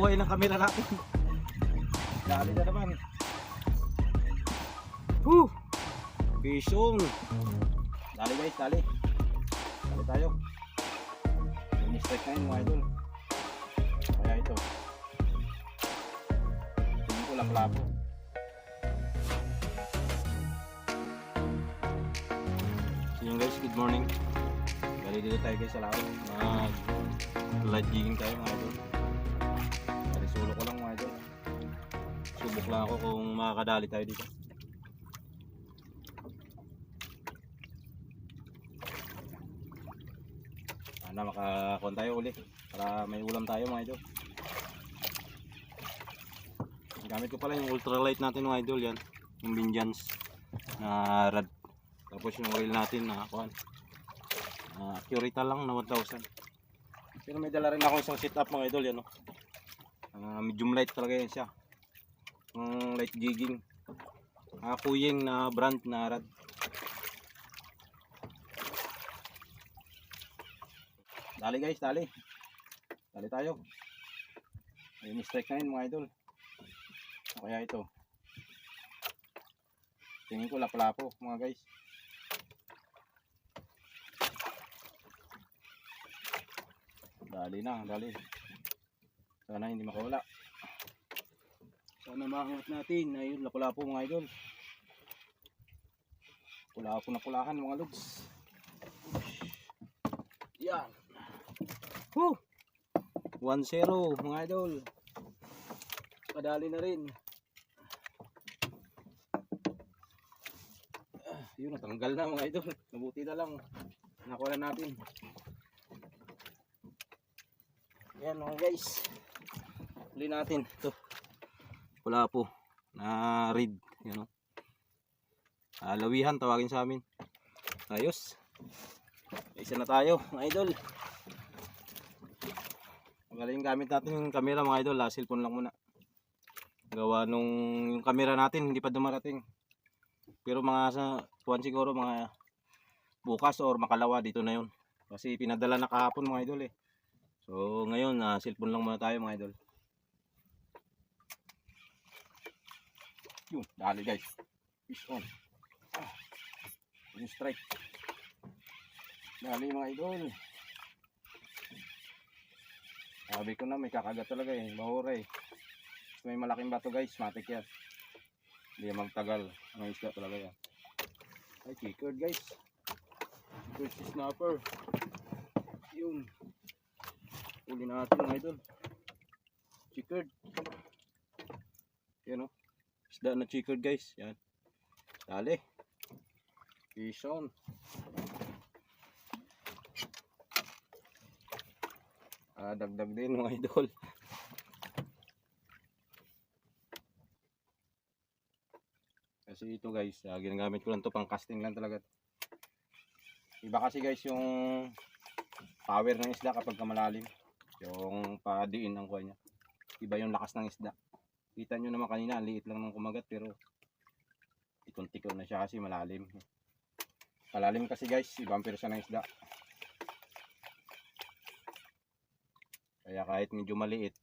buhay ng kamera natin. Dali na naman. Woo! Bison. Dali guys, dali. Dali tayo. Mistake na yun mga idol. Kaya ito. Tingin ko laklabo. So guys, good morning. Bali dito tayo guys sa laot. Mag light jigging tayo mga idol. Subok ako kung makakadali tayo dito. Sana makakon tayo uli para may ulam tayo mga idol. Gamit ko pala yung ultralight natin mga idol yan. Yung Binjans na rad. Tapos yung oil natin na kuan. Uh, Curita lang na 1,000. Pero may dala rin ako isang setup mga idol yan. No? Ah, medium light talaga yan siya. Yung light jigging. Uh, kuying na brand na rad. Dali guys, dali. Dali tayo. May mistake na yun mga idol. O kaya ito. Tingin ko laplapo mga guys. Dali na, dali. Sana hindi makawala. Sana maangat natin. Ayun, lapu-lapo mga idol. Pula-po na pulakan mga lods. Yan. Woo! 1-0 mga idol. Padali na rin. Yun, natanggal na mga idol. Mabuti na lang. Nakuha na natin. Yan mga guys. Huli natin. Ito. Wala po. Na read. Yan o. Ah, lawihan tawagin sa amin. Ayos. Isa na tayo mga idol. Magaling gamit natin yung camera mga idol. Ah, cellphone lang muna. Gawa nung yung camera natin hindi pa dumarating. Pero mga sa kuwan siguro mga bukas or makalawa dito na yun. Kasi pinadala na kahapon mga idol eh. So ngayon na cellphone lang muna tayo mga idol. Yun, dali guys. Fish on. Ah, yung strike. Dali mga idol. Sabi ko na may kakagat talaga eh. Bahura eh. May malaking bato guys. Matik yan. Hindi magtagal. Ang isda talaga yan. Ay, chickered guys. Chickered si snapper. Yun. Uli natin mga idol. Chickered. Yan o. Isda na chickered guys. Yan. Dali. Fish on. Ah, dagdag din mga idol. Kasi ito guys, ah, ginagamit ko lang to pang casting lang talaga. Iba kasi guys yung power ng isda kapag ka malalim. Yung padiin ng kuha niya. Iba yung lakas ng isda. Kita nyo naman kanina, liit lang ng kumagat pero tikon-tikon na siya kasi malalim. Malalim kasi guys, ibang persa ng isda. Kaya kahit medyo maliit,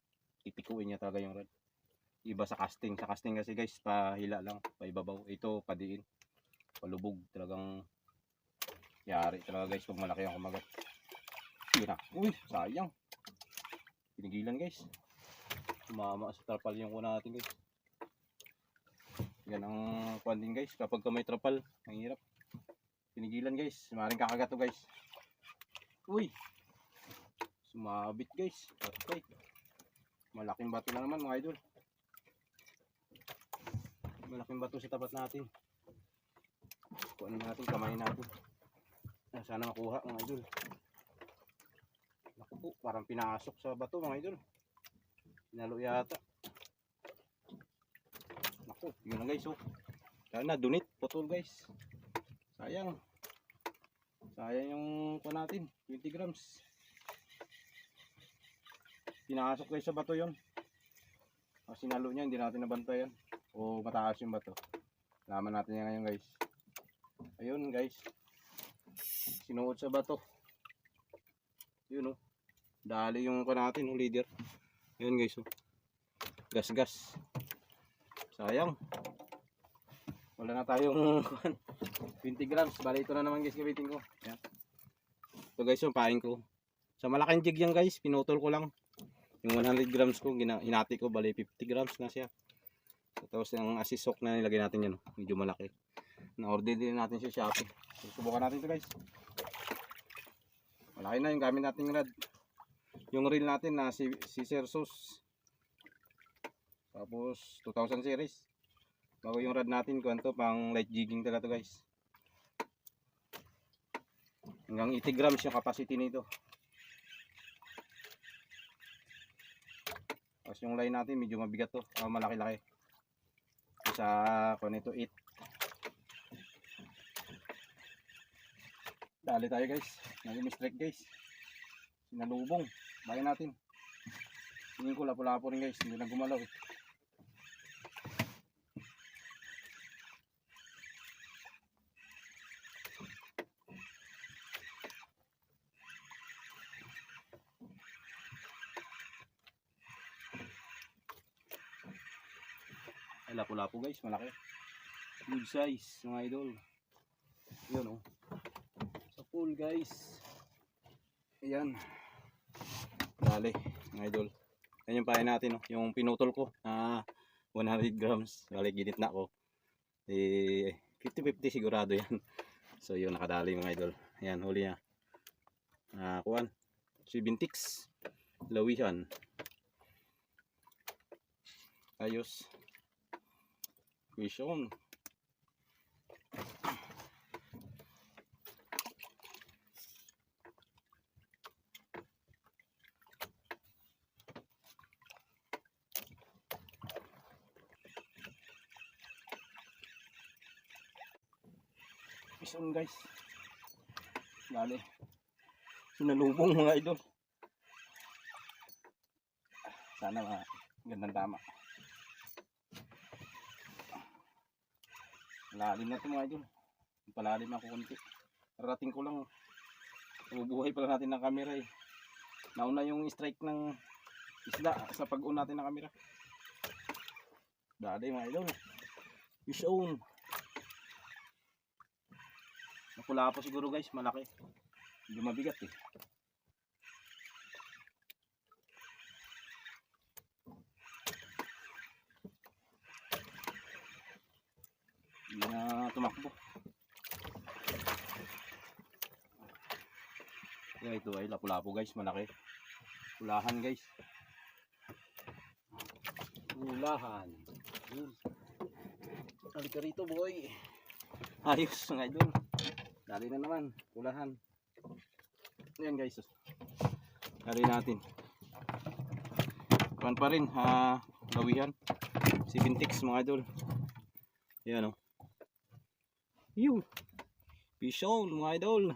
titikuin niya talaga yung rod. Iba sa casting. Sa casting kasi guys, pahila lang, paibabaw. Ito, padiin. Palubog. Talagang yari talaga guys pag malaki ang kumagat. Tira. Uy, sayang. Pinigilan guys. Tumama sa trapal yung kuna natin guys. Yan ang kwan din guys. Kapag ka may trapal, ang hirap. Pinigilan guys. Maring kakagat to guys. Uy, Sumabit guys. Okay. Malaking bato na naman mga idol. Malaking bato sa tapat natin. Kuhanin natin, kamay natin. Ah, Sana makuha mga idol. Naku po, parang pinasok sa bato mga idol. Pinalo yata. Naku, yun na guys oh. Sana dunit, putol guys. Sayang. Sayang yung kuha natin, 20 grams pinasok guys sa bato yon Kasi sinalo niya, hindi natin nabantayan. O mataas yung bato. Laman natin yan ngayon guys. Ayun guys. Sinuot sa bato. Yun oh. Dali yung pa natin, oh, leader. Yun guys, oh. Gas gas. Sayang. Wala na tayong 20 grams. Bali ito na naman guys gamitin ko. Yan. Ito guys yung pain ko. Sa malaking jig yan guys, pinutol ko lang. Yung 100 grams ko, hinati ko, bali 50 grams na siya. Tapos yung asisok na nilagay natin yan, oh. medyo malaki. Na-order din natin sa Shopee. Susubukan natin ito guys. Malaki na yung gamit nating rod. Yung reel natin na si, si Sersus. Tapos 2000 series. Bago yung rod natin, kuwanto pang light jigging talaga to guys. Hanggang 80 grams yung capacity nito. Tapos yung line natin medyo mabigat to. Ah, malaki-laki. Sa kung ito 8. Dali tayo guys. Nag-mistrike guys. Sinalubong. Bayan natin. Tingin ko lapo-lapo rin guys. Hindi na gumalaw eh. Ay, lapo-lapo guys, malaki. Good size, mga idol. Yun oh. Sa pool guys. Ayan. Dali, mga idol. Yan yung pahay natin, oh. yung pinutol ko. Ah, 100 grams. Dali, ginit na ko. Eh, 50-50 sigurado yan. So, yun, nakadali mga idol. Ayan, huli niya. Ah, kuwan. Si Bintix. Lawihan. Ayos. Fish on. Guys. Dali. Sinalubong mga idol. Sana mga gandang tama. Lalim na ito mga idol. Palalim ako konti. Parating ko lang. Ubuhay pala natin ng camera eh. Nauna yung strike ng isda sa pag-on natin ng camera. Dali mga idol. Fish on. Napula po siguro guys, malaki. Hindi mabigat eh. Na tumakbo. Yan ito ay lapu-lapu guys, malaki. Pulahan guys. Pulahan. Halika rito boy. Ayos mga idol. Dali na naman, pulahan. Yan guys. Dali natin. Kuan pa rin, ha, gawihan. Si Bintix mga idol. Yan o. Yun. Fish mga idol.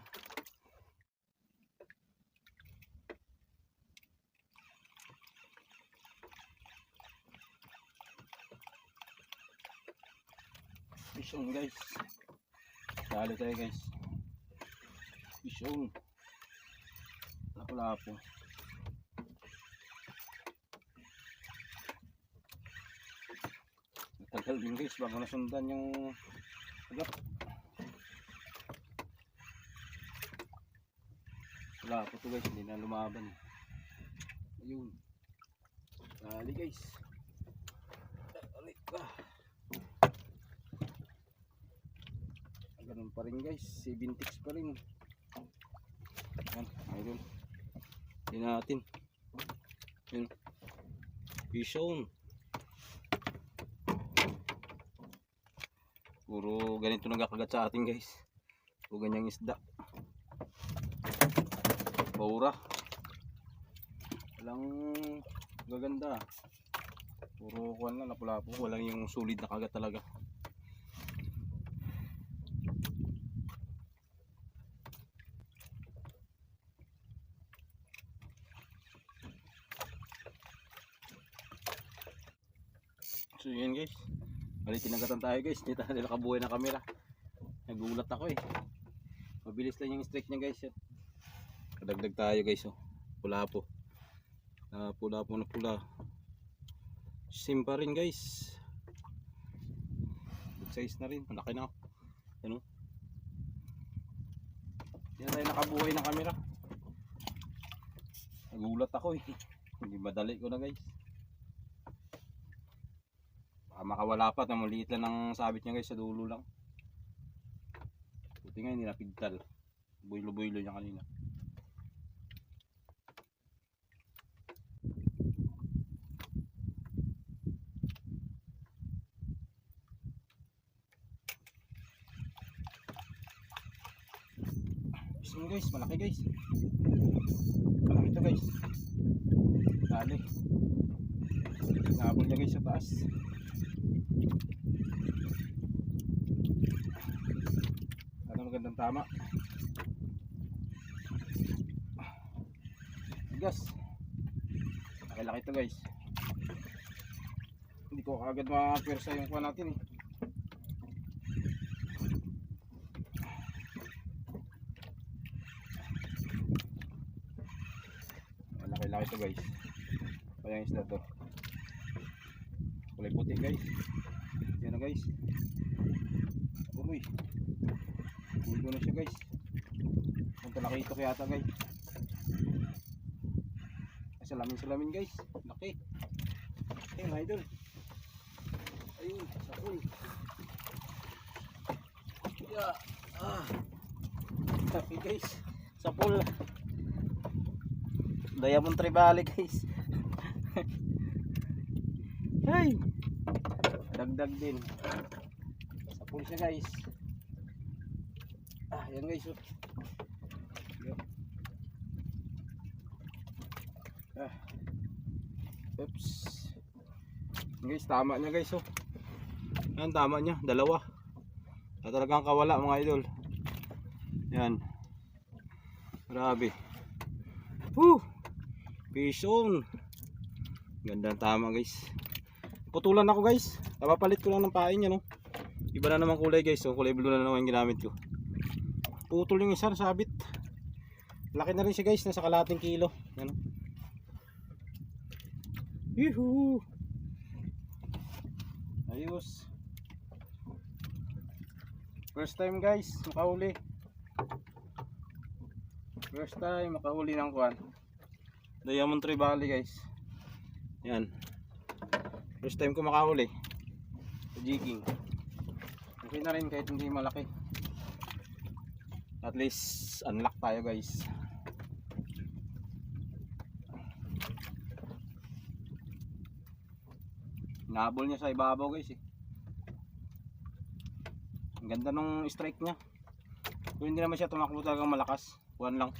Fish on guys. Dali tayo guys. Fish on. Lapo-lapo. Tagal din guys bago nasundan yung agap. Wala po to guys, hindi na lumaban. Ayun. Dali guys. Dali ka. Ganun pa rin guys, 76 pa rin. Yan, ayun. Hindi natin. Yun. Fish on. Puro ganito nagkakagat sa atin guys. Puro ganyang isda. Baura. Walang gaganda. Puro kuwan lang lapu-lapu. Walang yung sulit na kagat talaga. So yun guys. Bali tinagatan tayo guys. Hindi tayo nakabuhay ng camera. Nagulat ako eh. Mabilis lang yung strike niya guys. Kadagdag tayo guys oh. pula po. Ah, pula po na pula. Sim rin guys. Good size na rin. Malaki na. Ano? Yan tayo nakabuhay ng camera. Nagulat ako eh. Hindi madali ko na guys. Makawala pa. na Maliit lang ng sabit niya guys sa dulo lang. Buti nga hindi napigtal. Buylo-buylo niya kanina. Isang guys, malaki guys. Malaki to guys. Dali. Nahabol niya guys sa taas. Ano magandang tama. Gas. Laki-laki to guys. Hindi ko agad mapwersa yung kuha natin eh. Malaki-laki to guys. Kaya yung isda to. Guys. Yan na guys. Umoy. Umoy na siya guys. Ang talaki ito kaya ata guys. Ay, salamin salamin guys. Laki. Ayun mga idol. Ayun, sakul. Yeah. Ah. Laki guys. Sapul. Diamond Tribali guys. Hey! Dagdag din. Sa pool siya guys. Ah, yan guys. Oh. Ah. Oops. Guys, tama niya guys. Oh. Yan, tama niya. Dalawa. Ah, talagang kawala mga idol. Yan. Grabe. Woo! Bison. Gandang tama guys. Putulan ako guys. Napapalit ko lang ng pain niya no. Iba na naman kulay guys. So, kulay blue na naman yung ginamit ko. Putol yung isa sabit. Laki na rin siya guys. Nasa kalating kilo. Ano? Yuhu! Ayos. First time guys. Makahuli. First time makahuli ng kwan. Diamond Tree Valley guys. Yan. First time ko makahuli. Sa jigging. Okay na rin kahit hindi malaki. At least unlock tayo guys. Nahabol niya sa ibabaw guys eh. Ang ganda nung strike niya. Kung hindi naman siya tumakbo talagang malakas. Kuhan lang.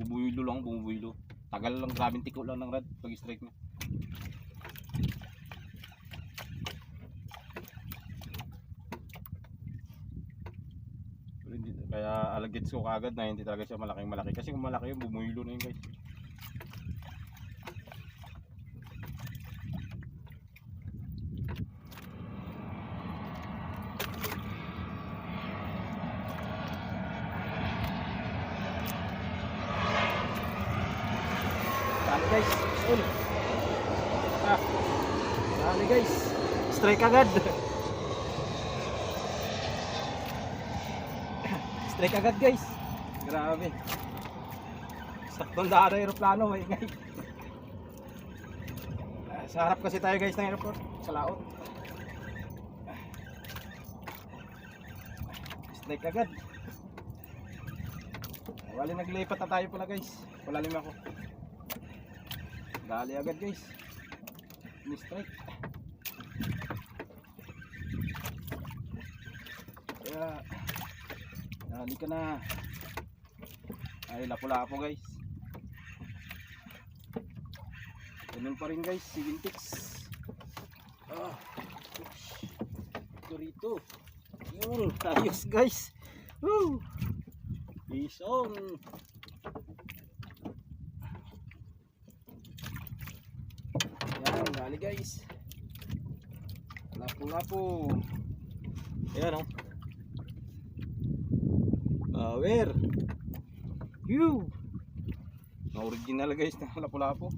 Bubuylo lang, bubuylo. Tagal lang, grabing tiko lang ng rad pag strike niya. Pero hindi, kaya alagits ko kagad na hindi talaga siya malaking malaki. Kasi kung malaki yun, bumuylo na yun guys. Guys, ul. Ah. Dali guys. Strike agad. Strike agad guys. Grabe. Saktong daan ng aeroplano, may ingay. Ah, Sa harap kasi tayo guys ng airport, sa laot. Strike agad. Wali naglipat na tayo pala guys. Palalim ako. Dali agad guys. Ni-strike. Kaya dali ka na. Ay lapu-lapo guys. Ganun pa rin guys, 7 ticks. Ah. Ito rito. Yun, ayos guys. Woo! Bison. Yan, dali guys. Lapu-lapu. Ayan oh. Power. You. Mga original guys na lapu-lapu.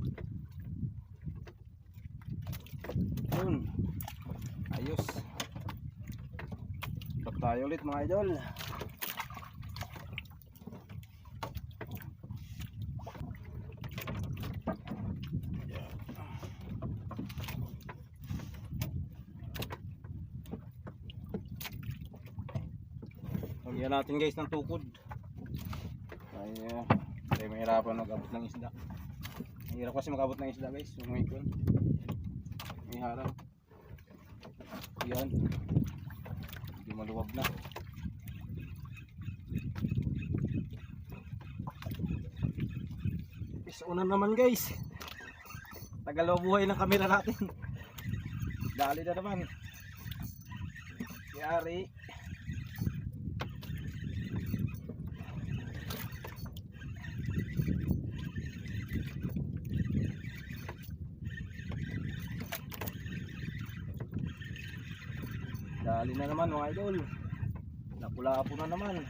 Yun. Ayos. Stop tayo ulit mga idol. Natin guys ng tukod. Ay, uh, hindi mahirapan mag-abot ng isda. Mahirap kasi mag-abot ng isda guys. Yung ikon. May harang. Yan. Hindi maluwag na. Una naman guys. Tagal na buhay ng kamera natin. Dali na naman. Si Ari. Dali na naman mga idol. Napula-apo na naman.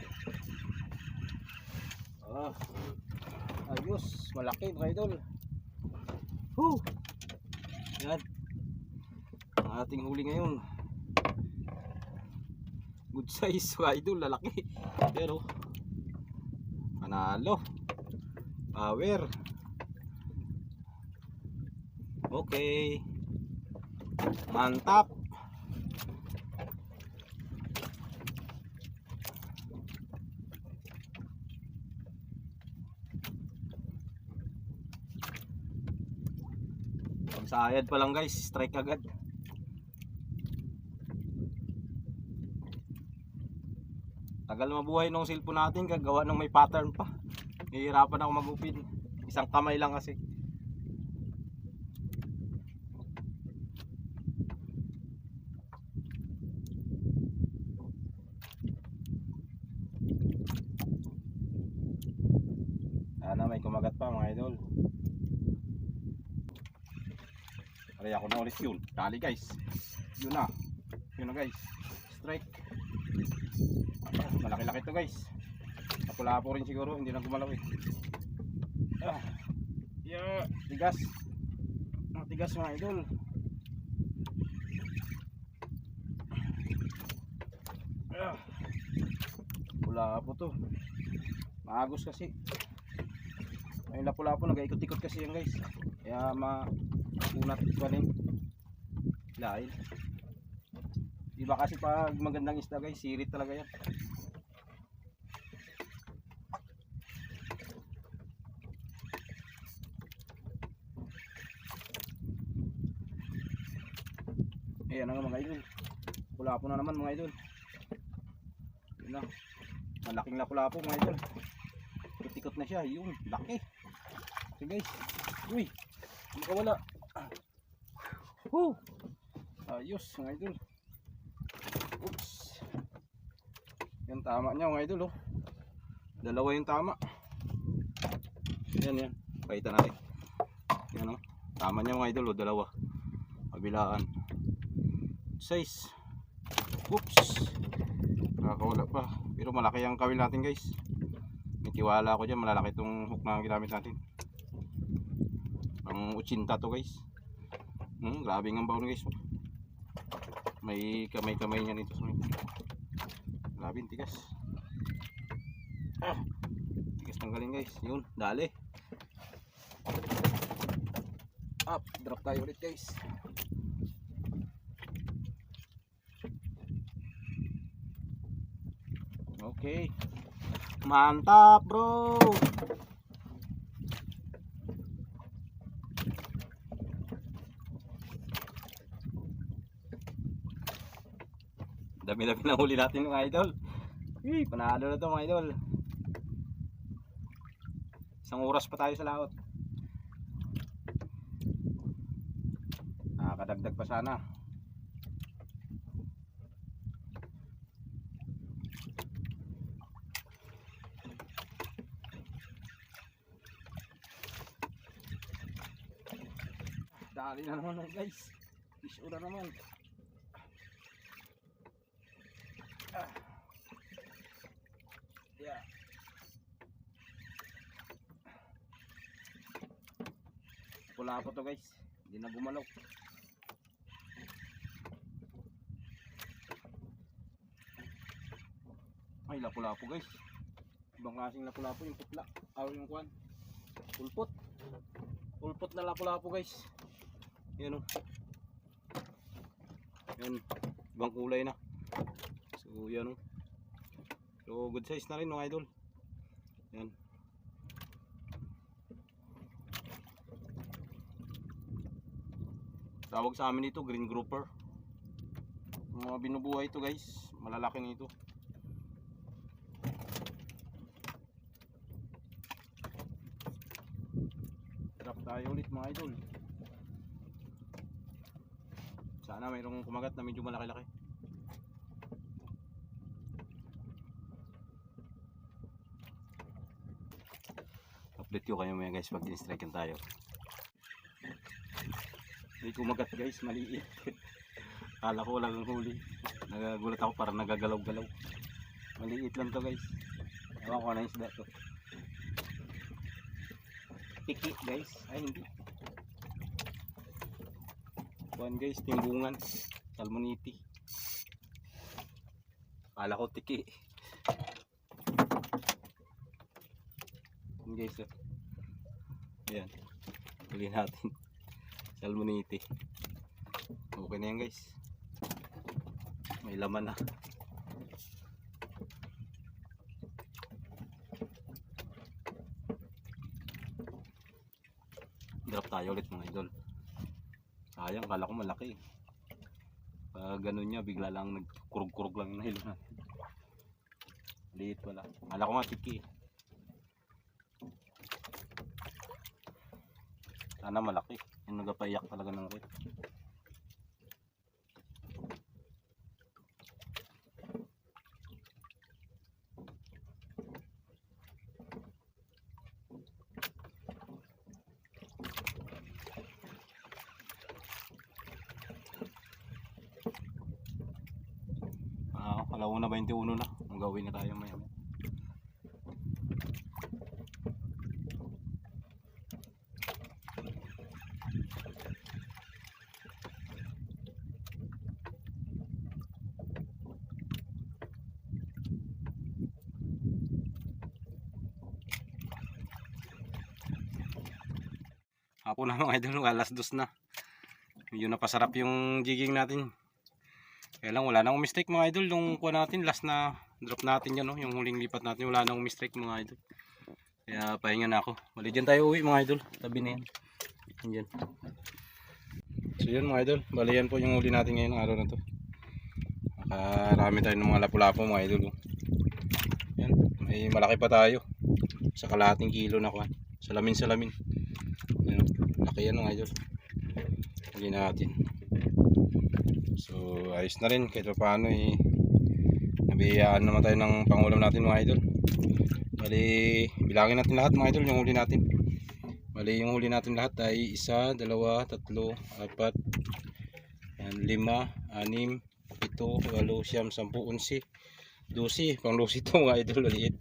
Ah. Ayos, malaki mga idol. Woo! Yan. Ang ating huli ngayon. Good size mga idol, lalaki. Pero panalo. Power. Okay. Mantap. Pagsayad pa lang guys, strike agad. Tagal mabuhay nung cellphone natin, kagawa ng may pattern pa. Nahihirapan ako magupin. Isang kamay lang kasi. Sana may kumagat pa mga idol. Aray ako na ulit yun. Dali guys. Yun na. Yun na guys. Strike. Ah, Malaki-laki to guys. Napula po rin siguro. Hindi na gumalaw eh. Ah. Yeah. Tigas. Ang tigas mga idol. Ah. Pula po to. Maagos kasi. Ay lapu-lapu nag-ikot-ikot kasi yan guys. Kaya ma unat ko rin. Lain. Iba kasi pag magandang isda guys, sirit talaga yan. Ayan na nga mga idol. Lapu-lapu na naman mga idol. Yun na. Malaking lapu-lapu mga idol. Ikot-ikot na siya. Yun, laki. Okay guys. Uy, makawala. Woo! Ayos mga idol. Oops. Yan tama niya mga idol oh. Dalawa yung tama. Yan yan. Pakita natin. Yan oh. Tama niya mga idol oh. Dalawa. Kabilaan. Size. Oops. Nakakawala pa. Pero malaki ang kawil natin guys. May tiwala ako dyan. Malalaki itong hook na ginamit natin. Pang 80 to guys. Hmm, grabe nga baon guys. May kamay-kamay niya nito sa ang tigas. Ah, tigas ng galing guys. Yun, dali. Up, drop tayo ulit guys. Okay. Mantap, bro. Dami-dami na huli natin mga idol. Uy, panalo na to mga idol. Isang oras pa tayo sa laot. Nakakadagdag pa sana. Dali na naman guys. Fish na naman. Lapu-lapu to guys. Hindi na gumalaw. Ay, lapu-lapu guys. Ibang klaseng lapu-lapu yung putla. Aw yung kwan. Pulpot. Pulpot na lapu-lapu guys. Yan o. Yan. Ibang kulay na. So yan o. So good size na rin mga idol. Yan. Tawag sa amin ito green grouper. Mga binubuhay ito guys. Malalaki nito. Drop tayo ulit mga idol. Sana mayroong kumagat na medyo malaki-laki. Update ko kayo mga guys pag din-strike tayo. Hindi kumagat guys, maliit. Kala ko lang ang huli. Nagagulat ako parang nagagalaw-galaw. Maliit lang to guys. Ewan ko na isda to. Tiki guys. Ay hindi. Kuhan guys, timbungan. Salmoniti. Kala ko tiki. Yan guys. Oh. Ayan. Huli natin. Salmoniti. Okay na yan guys. May laman na. Drop tayo ulit mga idol. Sayang, kala ko malaki. Pag ganun niya, bigla lang nagkurog-kurog lang nahilo natin. Liit wala. Kala ko nga tiki. Sana malaki. Yung nagapaiyak talaga ng red. Ah, alauna 21 na. Ang gawin na tayo maya. Hapon na mga idol, alas dos na. Medyo napasarap yung jigging natin. Kaya lang wala nang mistake mga idol yung kuha natin last na drop natin yan no, yung huling lipat natin wala nang mistake mga idol. Kaya pahinga na ako. Mali dyan tayo uwi mga idol. Tabi na yan. Yan. So yun mga idol. Bali yan po yung huli natin ngayon araw na to. Nakarami tayo ng mga lapu-lapu mga idol. Yan. May malaki pa tayo. Sa kalahating kilo na kuha. Salamin-salamin. Laki mga idol. Huli natin. So ayos na rin kahit pa paano eh nabiyaan naman tayo ng pangulam natin mga idol. Bali bilangin natin lahat mga idol yung huli natin. Bali yung huli natin lahat ay isa, dalawa, tatlo, apat, yan, lima, anim, pito, walo, siyam, sampu, unsi, dosi, pang dosi to mga idol, maliit.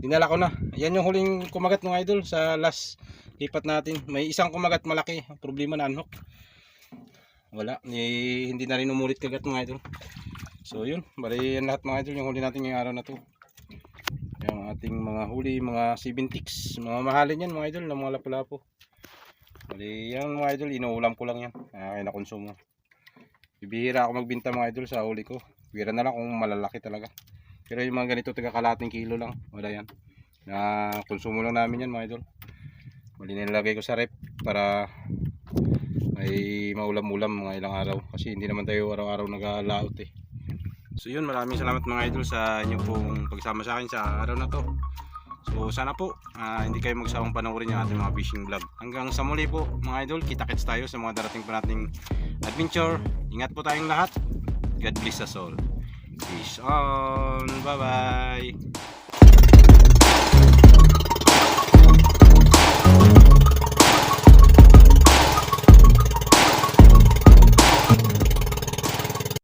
Dinala ko na. Yan yung huling kumagat mga idol sa last lipat natin. May isang kumagat malaki. Problema na unhook wala. Ni hindi na rin umulit kagat mga idol. So yun. Bali yan lahat mga idol. Yung huli natin ngayong araw na to. Yung ating mga huli mga 7 ticks. Mga mahalin yan mga idol ng mga lapu-lapu. Bali yan mga idol. Inuulam ko lang yan. Kaya na konsumo bibihira ako magbinta mga idol sa huli ko. Bihira na lang kung malalaki talaga. Pero yung mga ganito taga kalating kilo lang. Wala yan. Na konsumo lang namin yan mga idol bali nilagay ko sa rep para may maulam-ulam mga ilang araw kasi hindi naman tayo araw-araw nag-laot eh. So yun, maraming salamat mga idol sa inyo pong pagsama sa akin sa araw na to. So sana po ah, hindi kayo magsawang panoorin yung ating mga fishing vlog. Hanggang sa muli po mga idol, kita-kits tayo sa mga darating pa nating adventure. Ingat po tayong lahat. God bless us all. Peace on. Bye-bye.